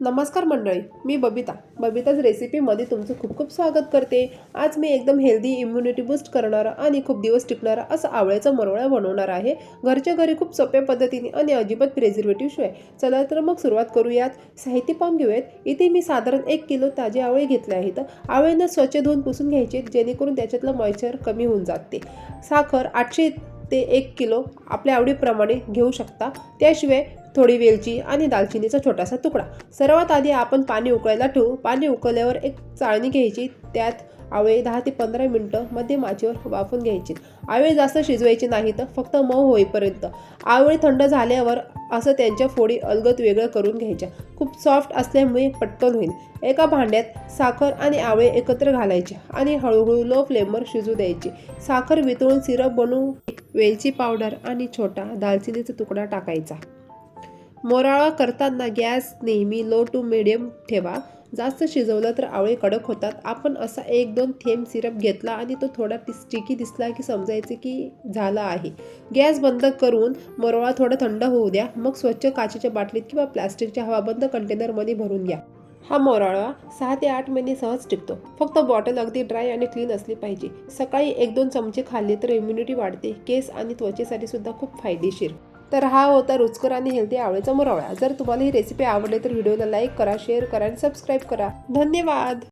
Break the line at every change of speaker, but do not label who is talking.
नमस्कार मंडळी मी बबिता. बबिताज रेसिपीमध्ये तुमचं खूप खूप स्वागत करते. आज मी एकदम हेल्दी इम्युनिटी बूस्ट करणारा आणि खूप दिवस टिकणारा असं आवळ्याचा मरोळा बनवणार आहे. घरच्या घरी खूप सोप्या पद्धतीने आणि अजिबात प्रेझर्वेटिव्ह शिवाय. चला तर मग सुरुवात करूयात. साहित्य पाहून घेऊयात. इथे मी साधारण एक किलो ताजे आवळे घेतले आहेत. आवळ्यांना स्वच्छ धुवून पुसून घ्यायचे जेणेकरून त्याच्यातलं मॉइश्चर कमी होऊन जाते. साखर आठशे ते एक किलो आपल्या आवडीप्रमाणे घेऊ शकता. त्याशिवाय थोडी वेलची आणि दालचिनीचा छोटासा तुकडा. सर्वात आधी आपण पाणी उकळायला ठेवू. पाणी उकळल्यावर एक चाळणी घ्यायची. त्यात आवळे दहा ते पंधरा मिनटं मध्यम आचेवर वाफून घ्यायचे. आवळे जास्त शिजवायचे नाही तर फक्त मऊ होईपर्यंत. आवळे थंड झाल्यावर असं त्यांच्या फोडी अलगद वेगळं करून घ्यायच्या. खूप सॉफ्ट असल्यामुळे पटकन होईल. एका भांड्यात साखर आणि आवळे एकत्र घालायचे आणि हळूहळू लो फ्लेमवर शिजू द्यायचे. साखर वितळून सिरप बनवून वेलची पावडर आणि छोटा दालचिनीचा तुकडा टाकायचा. मोराळा करताना गॅस नेहमी लो टू मिडियम ठेवा. जास्त शिजवलं तर आवळे कडक होतात. आपण असा एक दोन थेंब सिरप घेतला आणि तो थोडा स्टिकी दिसला की समजायचे की झाला आहे. गॅस बंद करून मोरळा थोडा थंड होऊ द्या. मग स्वच्छ काचेच्या बाटलीत किंवा प्लास्टिकच्या हवाबंद कंटेनरमध्ये भरून घ्या. हा मोराळा सहा ते आठ महिने सहज टिकतो. फक्त बॉटल अगदी ड्राय आणि क्लीन असली पाहिजे. सकाळी एक दोन चमचे खाल्ले तर इम्युनिटी वाढते. केस आणि त्वचेसाठी सुद्धा खूप फायदेशीर. तर हा होता रुचकर आणि हेल्दी आवळीचा मोरावळा जर तुम्हाला ही रेसिपी आवडली तर व्हिडिओला लाईक करा शेअर करा आणि सबस्क्राईब करा. धन्यवाद!